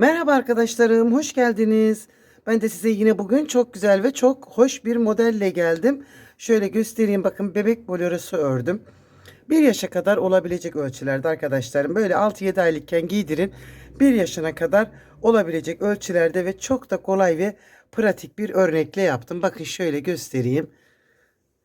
Merhaba arkadaşlarım, hoş geldiniz. Ben de size yine bugün çok güzel ve çok hoş bir modelle geldim. Şöyle göstereyim bakın bebek bolorosu ördüm. Bir yaşa kadar olabilecek ölçülerde arkadaşlarım. Böyle 6-7 aylıkken giydirin. Bir yaşına kadar olabilecek ölçülerde ve çok da kolay ve pratik bir örnekle yaptım. Bakın şöyle göstereyim.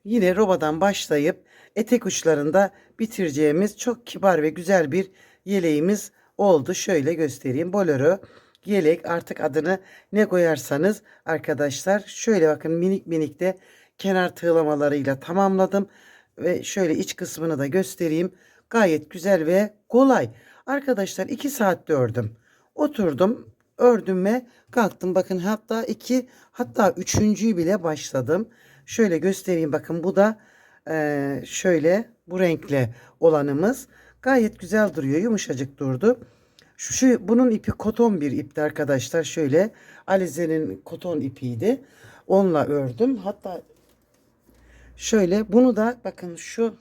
Yine robadan başlayıp etek uçlarında bitireceğimiz çok kibar ve güzel bir yeleğimiz oldu. Şöyle göstereyim. Bolero yelek artık adını ne koyarsanız arkadaşlar şöyle bakın minik minik de kenar tığlamalarıyla tamamladım ve şöyle iç kısmını da göstereyim. Gayet güzel ve kolay. Arkadaşlar 2 saatte ördüm. Oturdum, ördüm ve kalktım. Bakın hatta iki hatta üçüncüyü bile başladım. Şöyle göstereyim bakın bu da eee, şöyle bu renkle olanımız. Gayet güzel duruyor. Yumuşacık durdu. Şu, şu bunun ipi koton bir ipti arkadaşlar. Şöyle Alize'nin koton ipiydi. Onunla ördüm. Hatta şöyle bunu da bakın şu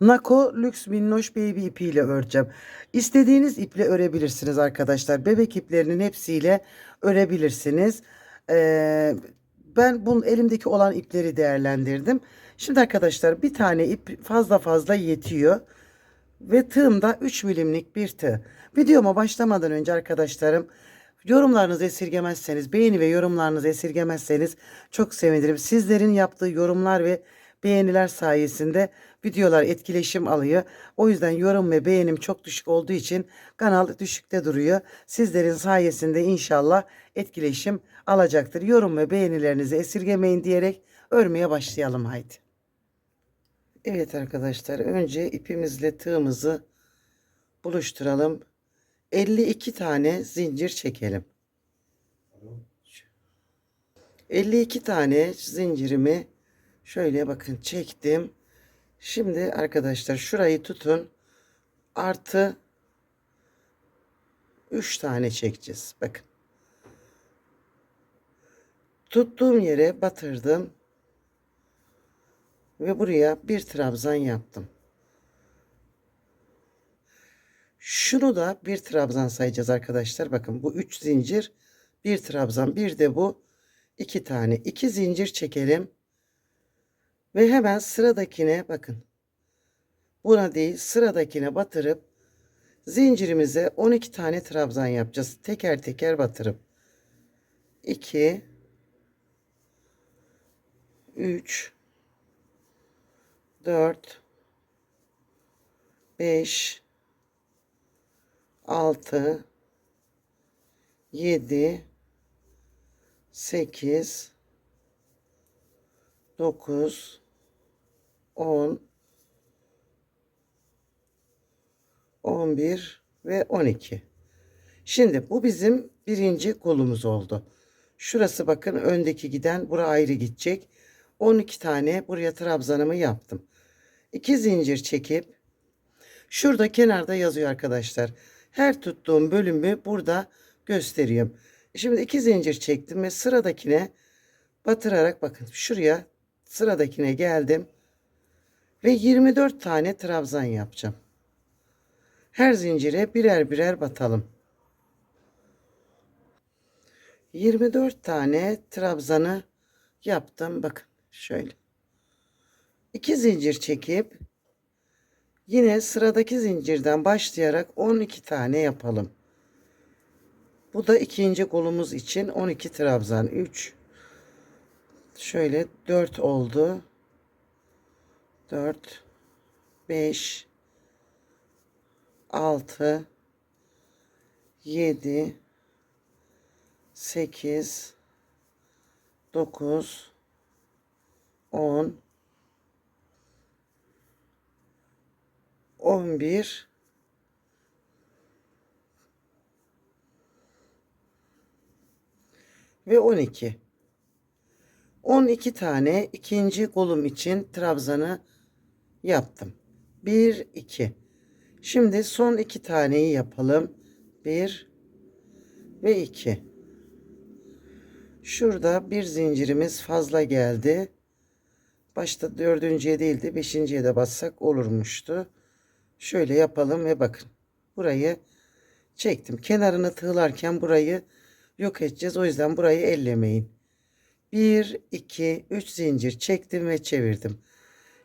Nako Lux Minnoş Baby ipiyle öreceğim. İstediğiniz iple örebilirsiniz arkadaşlar. Bebek iplerinin hepsiyle örebilirsiniz. Ee, ben bunun elimdeki olan ipleri değerlendirdim. Şimdi arkadaşlar bir tane ip fazla fazla yetiyor. Ve tığım da 3 milimlik bir tığ. Videoma başlamadan önce arkadaşlarım yorumlarınızı esirgemezseniz, beğeni ve yorumlarınızı esirgemezseniz çok sevinirim. Sizlerin yaptığı yorumlar ve beğeniler sayesinde videolar etkileşim alıyor. O yüzden yorum ve beğenim çok düşük olduğu için kanal düşükte duruyor. Sizlerin sayesinde inşallah etkileşim alacaktır. Yorum ve beğenilerinizi esirgemeyin diyerek örmeye başlayalım haydi. Evet arkadaşlar önce ipimizle tığımızı buluşturalım. 52 tane zincir çekelim. 52 tane zincirimi şöyle bakın çektim. Şimdi arkadaşlar şurayı tutun. Artı 3 tane çekeceğiz. Bakın. Tuttuğum yere batırdım. Ve buraya bir trabzan yaptım. Şunu da bir trabzan sayacağız arkadaşlar. Bakın bu üç zincir bir trabzan bir de bu iki tane. iki zincir çekelim. Ve hemen sıradakine bakın. Buna değil sıradakine batırıp zincirimize 12 tane trabzan yapacağız. Teker teker batırıp 2 3 4 5 6 7 8 9 10 11 ve 12. Şimdi bu bizim birinci kolumuz oldu. Şurası bakın öndeki giden bura ayrı gidecek. 12 tane buraya trabzanımı yaptım. 2 zincir çekip şurada kenarda yazıyor arkadaşlar. Her tuttuğum bölümü burada gösteriyorum. Şimdi 2 zincir çektim ve sıradakine batırarak bakın şuraya sıradakine geldim. Ve 24 tane trabzan yapacağım. Her zincire birer birer batalım. 24 tane trabzanı yaptım. Bakın şöyle. 2 zincir çekip yine sıradaki zincirden başlayarak 12 tane yapalım. Bu da ikinci kolumuz için 12 trabzan 3 şöyle 4 oldu. 4 5 6 7 8 9 10 11 ve 12 12 tane ikinci kolum için trabzanı yaptım. 1 2 Şimdi son iki taneyi yapalım. 1 ve 2 Şurada bir zincirimiz fazla geldi. Başta dördüncüye değil de beşinciye de bassak olurmuştu. Şöyle yapalım ve bakın. Burayı Çektim. Kenarını tığlarken burayı yok edeceğiz. O yüzden burayı ellemeyin. 1, 2, 3 zincir çektim ve çevirdim.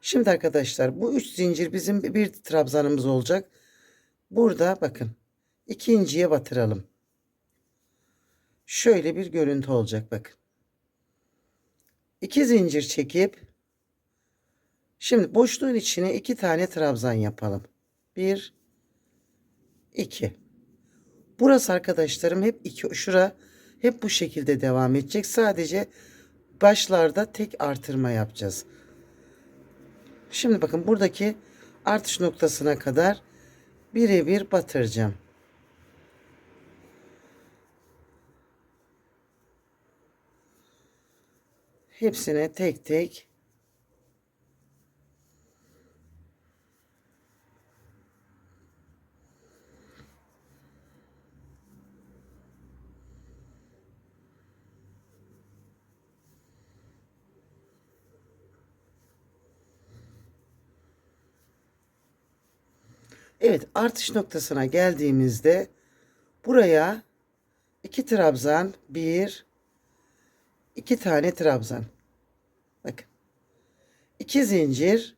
Şimdi arkadaşlar bu 3 zincir bizim bir trabzanımız olacak. Burada bakın ikinciye batıralım. Şöyle bir görüntü olacak bakın. 2 zincir çekip şimdi boşluğun içine iki tane trabzan yapalım. 1 2 Burası arkadaşlarım hep iki şura hep bu şekilde devam edecek. Sadece başlarda tek artırma yapacağız. Şimdi bakın buradaki artış noktasına kadar birebir batıracağım. Hepsine tek tek Evet artış noktasına geldiğimizde buraya iki trabzan bir iki tane trabzan. Bakın. İki zincir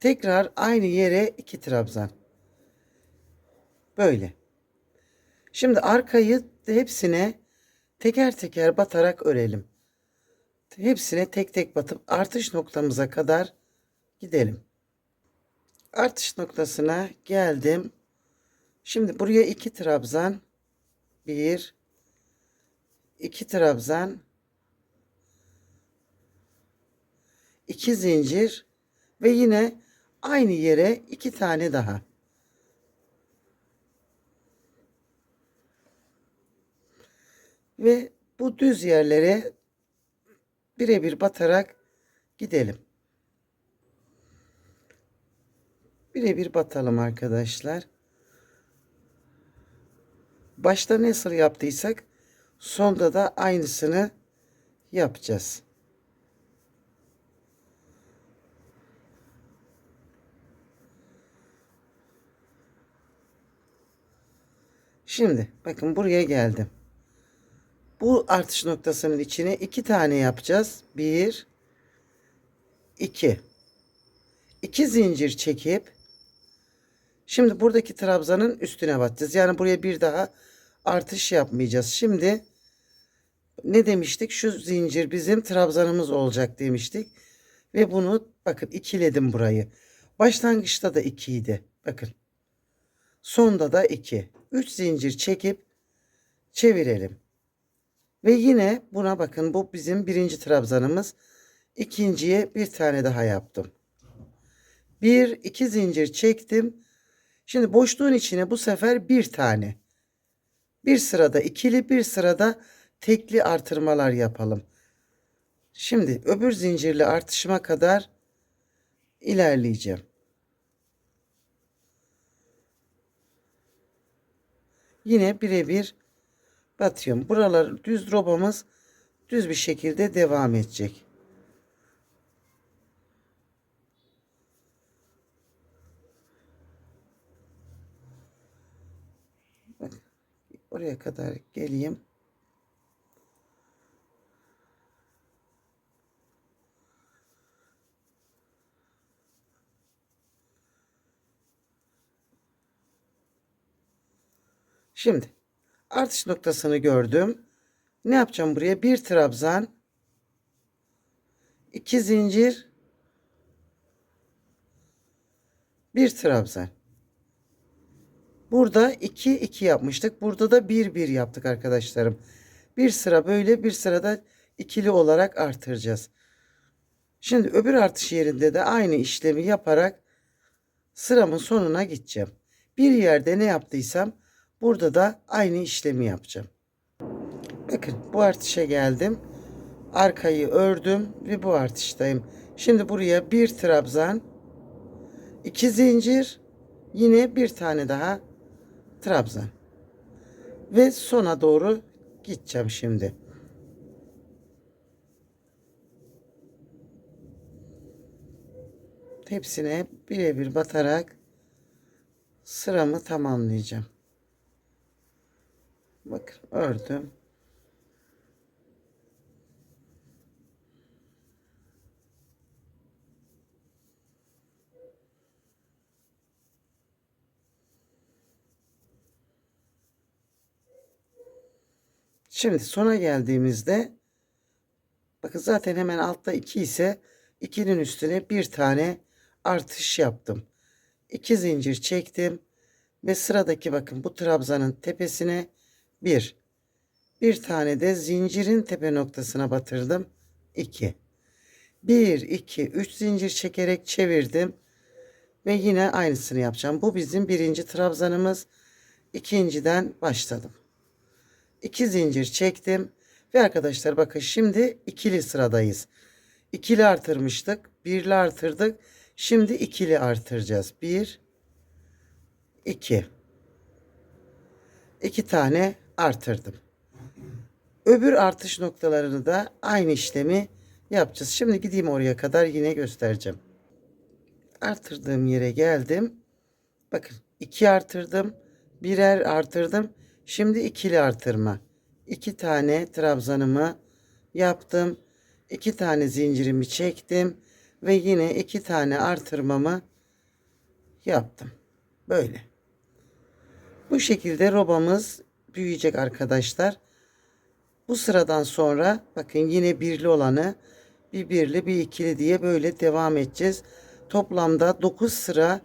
tekrar aynı yere iki trabzan. Böyle. Şimdi arkayı hepsine teker teker batarak örelim. Hepsine tek tek batıp artış noktamıza kadar gidelim artış noktasına geldim. Şimdi buraya iki trabzan, bir, iki trabzan, iki zincir ve yine aynı yere iki tane daha. Ve bu düz yerlere birebir batarak gidelim. Birebir batalım arkadaşlar. Başta nasıl yaptıysak sonda da aynısını yapacağız. Şimdi bakın buraya geldim. Bu artış noktasının içine iki tane yapacağız. Bir, iki. İki zincir çekip Şimdi buradaki trabzanın üstüne batacağız. Yani buraya bir daha artış yapmayacağız. Şimdi ne demiştik? Şu zincir bizim trabzanımız olacak demiştik. Ve bunu bakın ikiledim burayı. Başlangıçta da 2 idi. Bakın. Sonda da 2. 3 zincir çekip çevirelim. Ve yine buna bakın bu bizim birinci trabzanımız. İkinciye bir tane daha yaptım. Bir iki zincir çektim. Şimdi boşluğun içine bu sefer bir tane. Bir sırada ikili bir sırada tekli artırmalar yapalım. Şimdi öbür zincirli artışıma kadar ilerleyeceğim. Yine birebir batıyorum. Buralar düz robamız düz bir şekilde devam edecek. Oraya kadar geleyim. Şimdi artış noktasını gördüm. Ne yapacağım buraya? Bir trabzan, iki zincir, bir trabzan. Burada 2 2 yapmıştık. Burada da 1 1 yaptık arkadaşlarım. Bir sıra böyle bir sırada ikili olarak artıracağız. Şimdi öbür artış yerinde de aynı işlemi yaparak sıramın sonuna gideceğim. Bir yerde ne yaptıysam burada da aynı işlemi yapacağım. Bakın bu artışa geldim. Arkayı ördüm ve bu artıştayım. Şimdi buraya bir trabzan, iki zincir, yine bir tane daha Trabzon. Ve sona doğru gideceğim şimdi. Hepsine birebir batarak sıramı tamamlayacağım. Bakın ördüm. Şimdi sona geldiğimizde bakın zaten hemen altta 2 ise 2'nin üstüne bir tane artış yaptım. 2 zincir çektim ve sıradaki bakın bu trabzanın tepesine bir bir tane de zincirin tepe noktasına batırdım. 2 1 2 3 zincir çekerek çevirdim ve yine aynısını yapacağım. Bu bizim birinci trabzanımız. İkinciden başladım. 2 zincir çektim ve arkadaşlar bakın şimdi ikili sıradayız. İkili artırmıştık. Birli artırdık. Şimdi ikili artıracağız. 1 2 2 tane artırdım. Öbür artış noktalarını da aynı işlemi yapacağız. Şimdi gideyim oraya kadar yine göstereceğim. Artırdığım yere geldim. Bakın 2 artırdım. Birer artırdım. Şimdi ikili artırma. 2 tane trabzanımı yaptım. 2 tane zincirimi çektim ve yine 2 tane artırmamı yaptım. Böyle. Bu şekilde robamız büyüyecek arkadaşlar. Bu sıradan sonra bakın yine birli olanı bir birli bir ikili diye böyle devam edeceğiz. Toplamda 9 sıra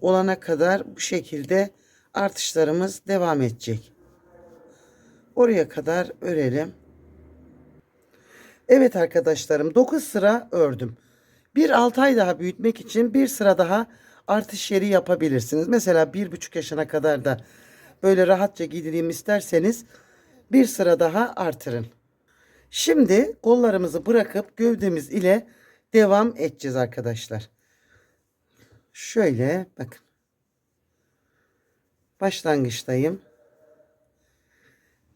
olana kadar bu şekilde artışlarımız devam edecek. Oraya kadar örelim. Evet arkadaşlarım 9 sıra ördüm. Bir 6 ay daha büyütmek için bir sıra daha artış yeri yapabilirsiniz. Mesela bir buçuk yaşına kadar da böyle rahatça giydireyim isterseniz bir sıra daha artırın. Şimdi kollarımızı bırakıp gövdemiz ile devam edeceğiz arkadaşlar. Şöyle bakın. Başlangıçtayım.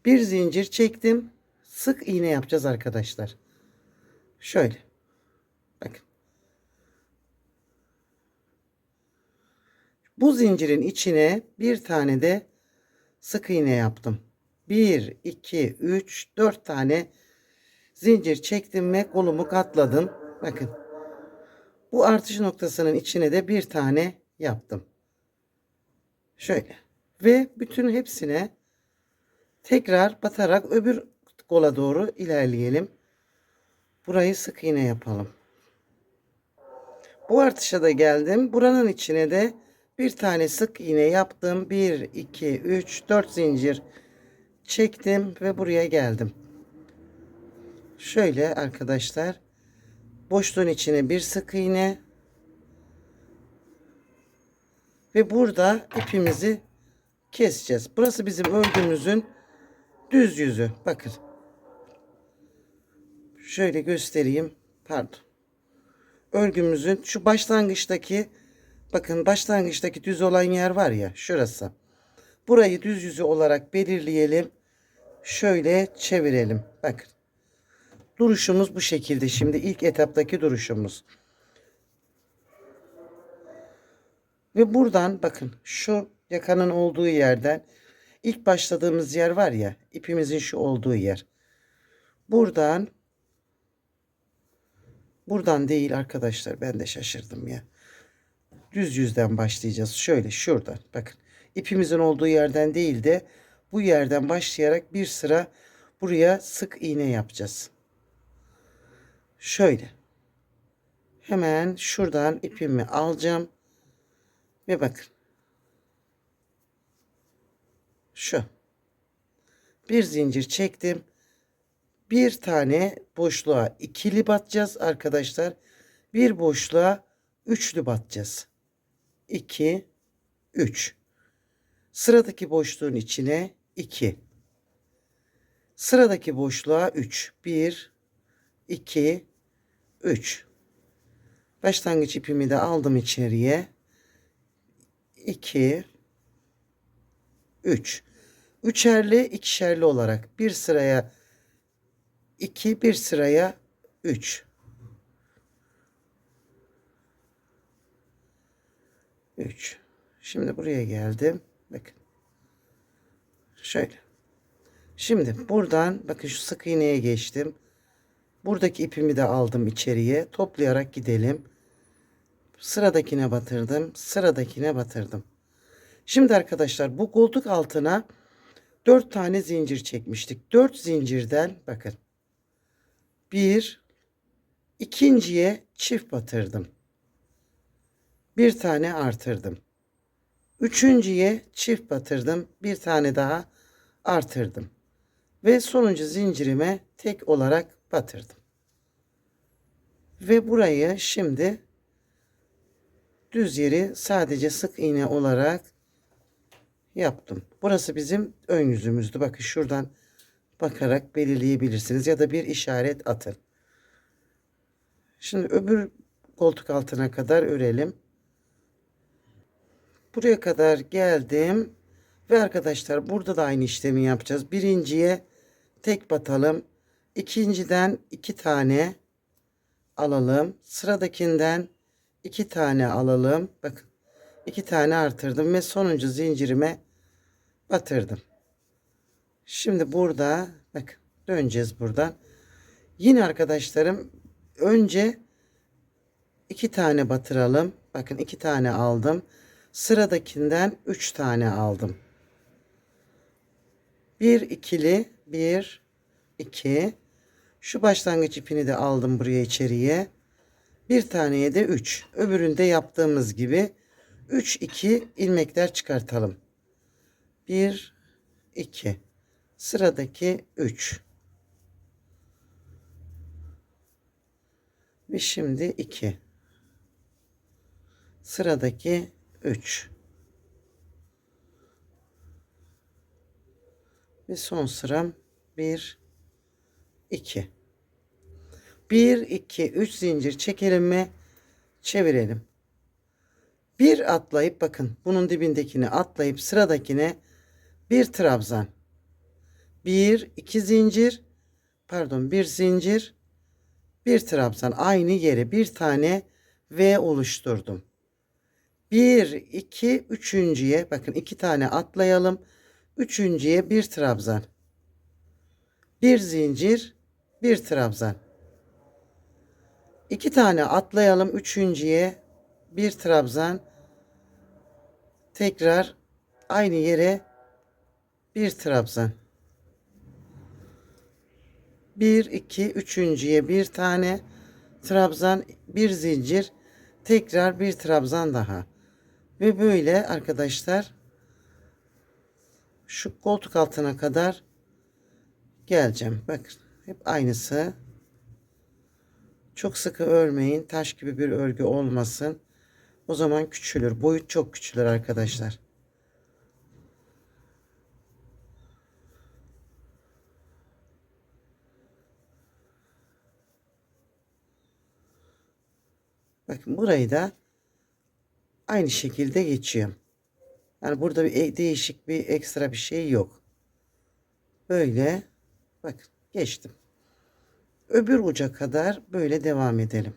Bir zincir çektim. Sık iğne yapacağız arkadaşlar. Şöyle. Bakın. Bu zincirin içine bir tane de sık iğne yaptım. 1, 2, 3, 4 tane zincir çektim ve kolumu katladım. Bakın. Bu artış noktasının içine de bir tane yaptım. Şöyle. Ve bütün hepsine tekrar batarak öbür kola doğru ilerleyelim. Burayı sık iğne yapalım. Bu artışa da geldim. Buranın içine de bir tane sık iğne yaptım. 1, 2, 3, 4 zincir çektim ve buraya geldim. Şöyle arkadaşlar. Boşluğun içine bir sık iğne. Ve burada ipimizi keseceğiz. Burası bizim örgümüzün düz yüzü. Bakın. Şöyle göstereyim. Pardon. Örgümüzün şu başlangıçtaki bakın başlangıçtaki düz olan yer var ya şurası. Burayı düz yüzü olarak belirleyelim. Şöyle çevirelim. Bakın. Duruşumuz bu şekilde. Şimdi ilk etaptaki duruşumuz. Ve buradan bakın şu yakanın olduğu yerden ilk başladığımız yer var ya ipimizin şu olduğu yer. Buradan buradan değil arkadaşlar ben de şaşırdım ya. Düz yüzden başlayacağız. Şöyle şuradan bakın ipimizin olduğu yerden değil de bu yerden başlayarak bir sıra buraya sık iğne yapacağız. Şöyle. Hemen şuradan ipimi alacağım. Ve bakın. Şu. Bir zincir çektim. Bir tane boşluğa ikili batacağız arkadaşlar. Bir boşluğa üçlü batacağız. 2 3 Sıradaki boşluğun içine 2 Sıradaki boşluğa 3 1 2 3 Başlangıç ipimi de aldım içeriye. 2 3 Üçerli ikişerli olarak bir sıraya 2 bir sıraya 3 3 Şimdi buraya geldim. Bakın. Şöyle. Şimdi buradan bakın şu sık iğneye geçtim. Buradaki ipimi de aldım içeriye. Toplayarak gidelim. Sıradakine batırdım. Sıradakine batırdım. Şimdi arkadaşlar bu koltuk altına 4 tane zincir çekmiştik. 4 zincirden bakın. Bir ikinciye çift batırdım. Bir tane artırdım. Üçüncüye çift batırdım. Bir tane daha artırdım. Ve sonuncu zincirime tek olarak batırdım. Ve burayı şimdi düz yeri sadece sık iğne olarak yaptım. Burası bizim ön yüzümüzdü. Bakın şuradan bakarak belirleyebilirsiniz ya da bir işaret atın. Şimdi öbür koltuk altına kadar örelim. Buraya kadar geldim. Ve arkadaşlar burada da aynı işlemi yapacağız. Birinciye tek batalım. İkinciden iki tane alalım. Sıradakinden iki tane alalım. Bakın iki tane artırdım ve sonuncu zincirime batırdım. Şimdi burada bakın döneceğiz buradan. Yine arkadaşlarım önce iki tane batıralım. Bakın iki tane aldım. Sıradakinden üç tane aldım. Bir ikili bir iki. Şu başlangıç ipini de aldım buraya içeriye. Bir taneye de 3. Öbüründe yaptığımız gibi 3 2 ilmekler çıkartalım. 1 2 sıradaki 3 ve şimdi 2 sıradaki 3 ve son sıram 1 2 1 2 3 zincir çekelim mi çevirelim. Bir atlayıp bakın bunun dibindekini atlayıp sıradakine bir trabzan bir iki zincir pardon bir zincir bir trabzan aynı yere bir tane V oluşturdum. Bir, iki, üçüncüye bakın iki tane atlayalım. Üçüncüye bir trabzan. Bir zincir, bir trabzan. İki tane atlayalım. Üçüncüye bir trabzan. Tekrar aynı yere bir trabzan. Bir, iki, üçüncüye bir tane trabzan, bir zincir, tekrar bir trabzan daha. Ve böyle arkadaşlar şu koltuk altına kadar geleceğim. Bakın hep aynısı. Çok sıkı örmeyin. Taş gibi bir örgü olmasın. O zaman küçülür. Boyut çok küçülür arkadaşlar. Bakın burayı da aynı şekilde geçiyorum. Yani burada bir e- değişik bir ekstra bir şey yok. Böyle bakın geçtim. Öbür uca kadar böyle devam edelim.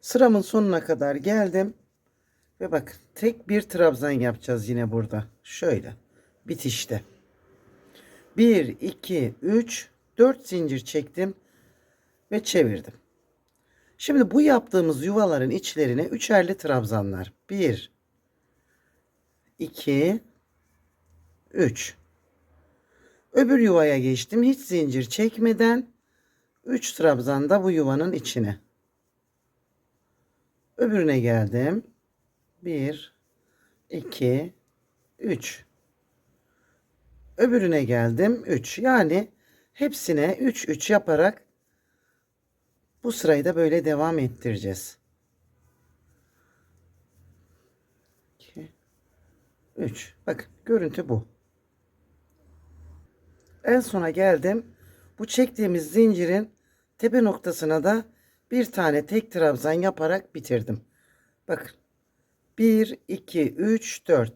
Sıramın sonuna kadar geldim. Ve bakın tek bir trabzan yapacağız yine burada. Şöyle bitişte. 1, 2, 3, 4 zincir çektim ve çevirdim. Şimdi bu yaptığımız yuvaların içlerine üçerli trabzanlar. 1 2 3 Öbür yuvaya geçtim. Hiç zincir çekmeden 3 trabzan da bu yuvanın içine. Öbürüne geldim. 1 2 3 Öbürüne geldim. 3. Yani hepsine 3 3 yaparak bu sırayı da böyle devam ettireceğiz. 2 3 Bakın görüntü bu. En sona geldim. Bu çektiğimiz zincirin tepe noktasına da bir tane tek trabzan yaparak bitirdim. Bakın. 1 2 3 4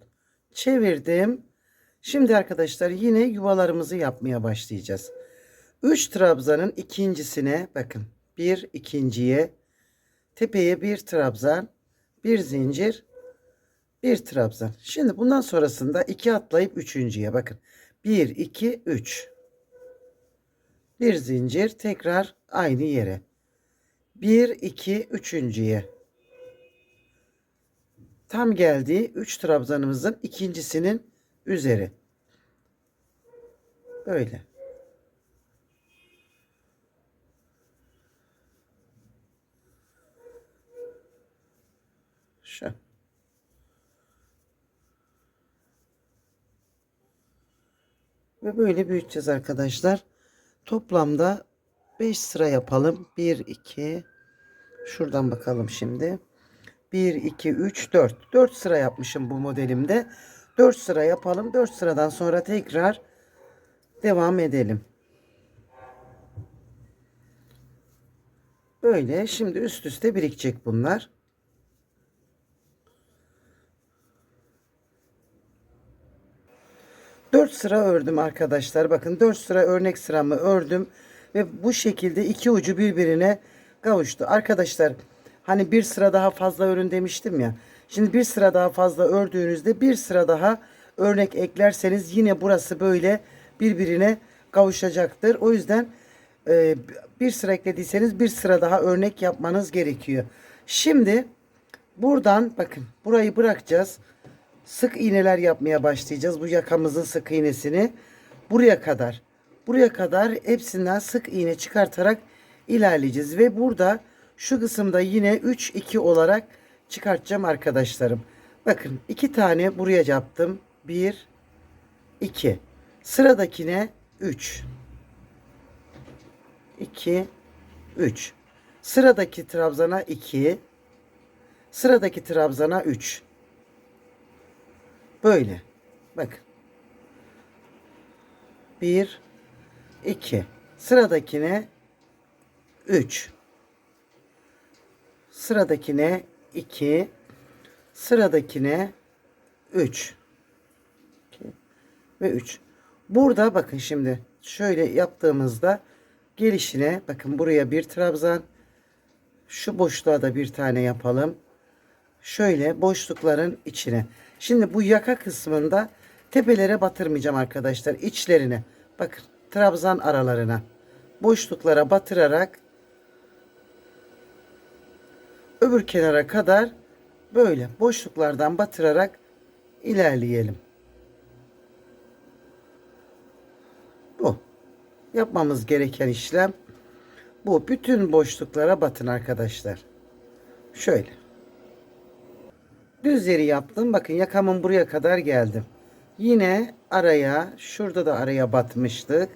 çevirdim. Şimdi arkadaşlar yine yuvalarımızı yapmaya başlayacağız. 3 trabzanın ikincisine bakın bir ikinciye tepeye bir trabzan bir zincir bir trabzan. Şimdi bundan sonrasında iki atlayıp üçüncüye. Bakın. 1 2 3 bir zincir tekrar aynı yere. 1 2 üçüncüye. Tam geldiği 3 trabzanımızın ikincisinin üzeri. Böyle şu Ve böyle büyüteceğiz arkadaşlar. Toplamda 5 sıra yapalım. 1, 2, şuradan bakalım şimdi. 1, 2, 3, 4. 4 sıra yapmışım bu modelimde. 4 sıra yapalım. 4 sıradan sonra tekrar devam edelim. Böyle şimdi üst üste birikecek bunlar. Dört sıra ördüm arkadaşlar. Bakın dört sıra örnek sıramı ördüm. Ve bu şekilde iki ucu birbirine kavuştu. Arkadaşlar hani bir sıra daha fazla örün demiştim ya. Şimdi bir sıra daha fazla ördüğünüzde bir sıra daha örnek eklerseniz yine burası böyle birbirine kavuşacaktır. O yüzden e, bir sıra eklediyseniz bir sıra daha örnek yapmanız gerekiyor. Şimdi buradan bakın burayı bırakacağız. Sık iğneler yapmaya başlayacağız. Bu yakamızın sık iğnesini buraya kadar. Buraya kadar hepsinden sık iğne çıkartarak ilerleyeceğiz. Ve burada şu kısımda yine 3 2 olarak çıkartacağım arkadaşlarım. Bakın iki tane buraya yaptım. 1 2. Sıradakine 3 2 3. Sıradaki trabzana 2. Sıradaki trabzana 3. Böyle. Bakın. 1 2. Sıradakine 3. Sıradakine 2. Sıradakine 3. Ve 3. Burada bakın şimdi şöyle yaptığımızda gelişine bakın buraya bir trabzan şu boşluğa da bir tane yapalım. Şöyle boşlukların içine. Şimdi bu yaka kısmında tepelere batırmayacağım arkadaşlar. içlerine. Bakın trabzan aralarına. Boşluklara batırarak öbür kenara kadar böyle boşluklardan batırarak ilerleyelim. Bu. Yapmamız gereken işlem bu. Bütün boşluklara batın arkadaşlar. Şöyle. Düz yeri yaptım. Bakın yakamın buraya kadar geldim. Yine araya şurada da araya batmıştık.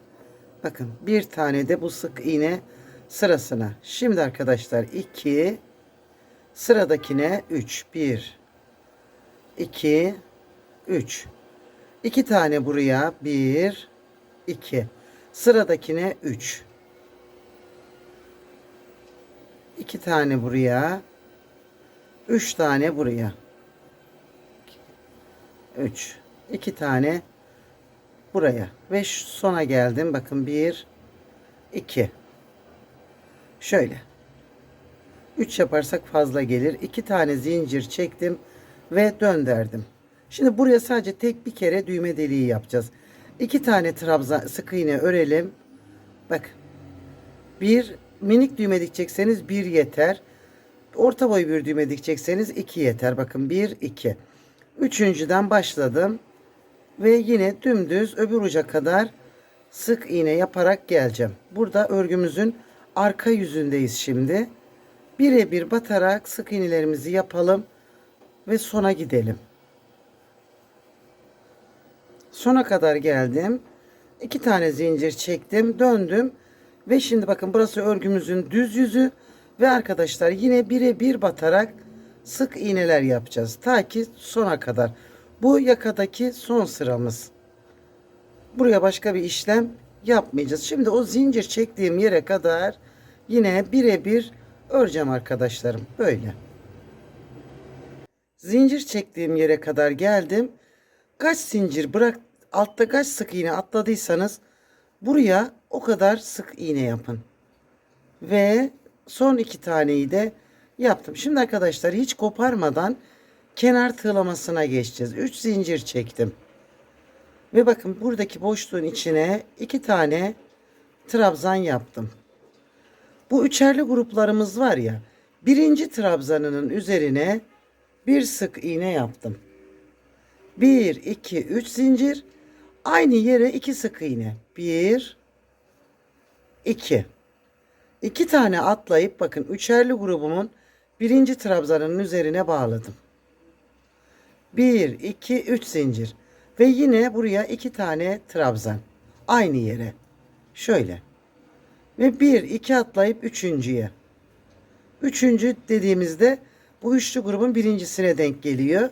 Bakın bir tane de bu sık iğne sırasına. Şimdi arkadaşlar 2 sıradakine 3 1 2 3 2 tane buraya 1 2 sıradakine 3 2 tane buraya 3 tane buraya 3 2 tane buraya. Ve sona geldim. Bakın 1 2 şöyle. 3 yaparsak fazla gelir. 2 tane zincir çektim ve döndürdüm. Şimdi buraya sadece tek bir kere düğme deliği yapacağız. 2 tane trabzan sık iğne örelim. Bak. Bir minik düğme dikecekseniz bir yeter. Orta boy bir düğme dikecekseniz iki yeter. Bakın 1 2 üçüncüden başladım ve yine dümdüz öbür uca kadar sık iğne yaparak geleceğim. Burada örgümüzün arka yüzündeyiz şimdi. Birebir batarak sık iğnelerimizi yapalım ve sona gidelim. Sona kadar geldim. İki tane zincir çektim, döndüm ve şimdi bakın burası örgümüzün düz yüzü ve arkadaşlar yine birebir batarak sık iğneler yapacağız ta ki sona kadar. Bu yakadaki son sıramız. Buraya başka bir işlem yapmayacağız. Şimdi o zincir çektiğim yere kadar yine birebir öreceğim arkadaşlarım. Böyle. Zincir çektiğim yere kadar geldim. Kaç zincir bırak altta kaç sık iğne atladıysanız buraya o kadar sık iğne yapın. Ve son iki taneyi de yaptım. Şimdi arkadaşlar hiç koparmadan kenar tığlamasına geçeceğiz. 3 zincir çektim. Ve bakın buradaki boşluğun içine iki tane trabzan yaptım. Bu üçerli gruplarımız var ya. Birinci trabzanının üzerine bir sık iğne yaptım. 1, 2, 3 zincir. Aynı yere iki sık iğne. 1, 2. İki tane atlayıp bakın üçerli grubumun birinci trabzanının üzerine bağladım. 1, 2, 3 zincir. Ve yine buraya iki tane trabzan. Aynı yere. Şöyle. Ve bir, iki atlayıp üçüncüye. Üçüncü dediğimizde bu üçlü grubun birincisine denk geliyor.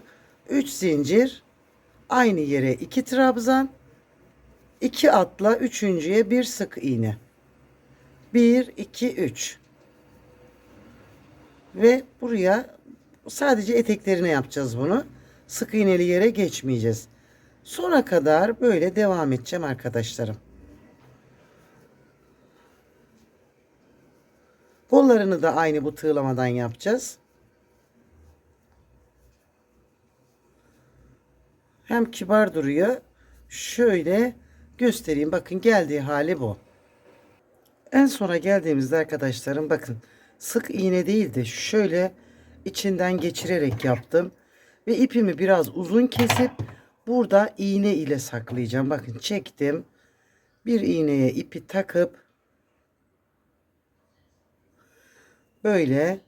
Üç zincir. Aynı yere iki trabzan. iki atla üçüncüye bir sık iğne. Bir, iki, üç. Ve buraya sadece eteklerine yapacağız bunu. Sık iğneli yere geçmeyeceğiz. Sona kadar böyle devam edeceğim arkadaşlarım. Kollarını da aynı bu tığlamadan yapacağız. Hem kibar duruyor. Şöyle göstereyim. Bakın geldiği hali bu. En sona geldiğimizde arkadaşlarım bakın sık iğne değil de şöyle içinden geçirerek yaptım. Ve ipimi biraz uzun kesip burada iğne ile saklayacağım. Bakın çektim. Bir iğneye ipi takıp böyle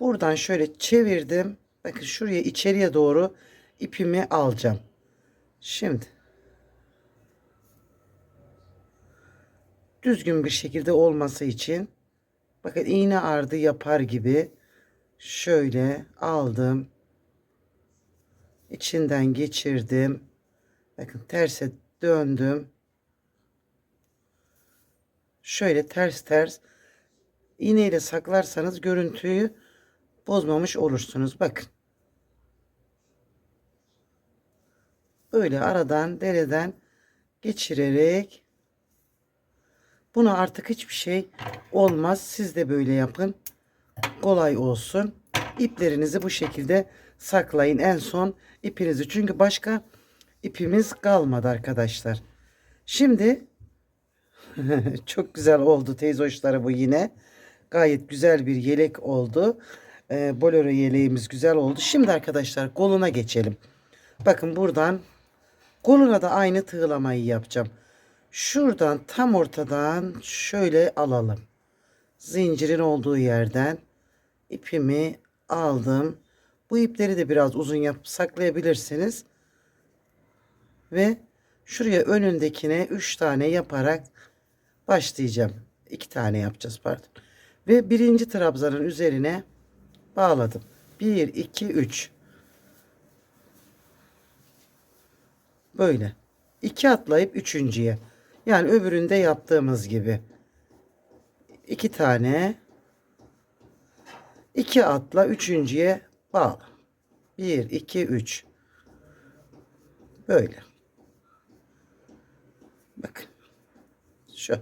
buradan şöyle çevirdim. Bakın şuraya içeriye doğru ipimi alacağım. Şimdi düzgün bir şekilde olması için bakın iğne ardı yapar gibi şöyle aldım. içinden geçirdim. Bakın terse döndüm. Şöyle ters ters iğneyle saklarsanız görüntüyü bozmamış olursunuz. Bakın. Böyle aradan dereden geçirerek buna artık hiçbir şey olmaz. Siz de böyle yapın. Kolay olsun. İplerinizi bu şekilde saklayın. En son ipinizi. Çünkü başka ipimiz kalmadı arkadaşlar. Şimdi çok güzel oldu teyze hoşları bu yine. Gayet güzel bir yelek oldu. Ee, bolero yeleğimiz güzel oldu. Şimdi arkadaşlar koluna geçelim. Bakın buradan koluna da aynı tığlamayı yapacağım. Şuradan tam ortadan şöyle alalım. Zincirin olduğu yerden ipimi aldım. Bu ipleri de biraz uzun yapıp saklayabilirsiniz. Ve şuraya önündekine 3 tane yaparak başlayacağım. 2 tane yapacağız pardon. Ve birinci trabzanın üzerine bağladım. 1, 2, 3. Böyle. 2 atlayıp üçüncüye. Yani öbüründe yaptığımız gibi. 2 tane. 2 atla üçüncüye bağla. 1, 2, 3. Böyle. Bakın. Şu.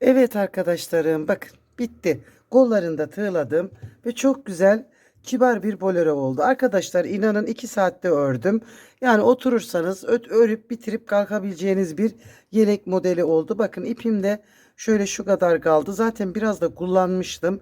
Evet arkadaşlarım bakın bitti. Kollarında tığladım ve çok güzel kibar bir bolero oldu. Arkadaşlar inanın 2 saatte ördüm. Yani oturursanız öt örüp bitirip kalkabileceğiniz bir yelek modeli oldu. Bakın ipim de şöyle şu kadar kaldı. Zaten biraz da kullanmıştım.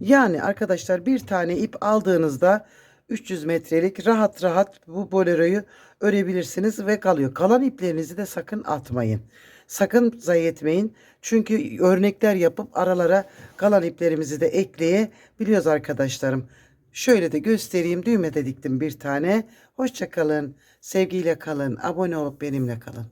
Yani arkadaşlar bir tane ip aldığınızda 300 metrelik rahat rahat bu boleroyu örebilirsiniz ve kalıyor. Kalan iplerinizi de sakın atmayın. Sakın zayi etmeyin. Çünkü örnekler yapıp aralara kalan iplerimizi de ekleyebiliyoruz arkadaşlarım. Şöyle de göstereyim. Düğme de diktim bir tane. Hoşçakalın. Sevgiyle kalın. Abone olup benimle kalın.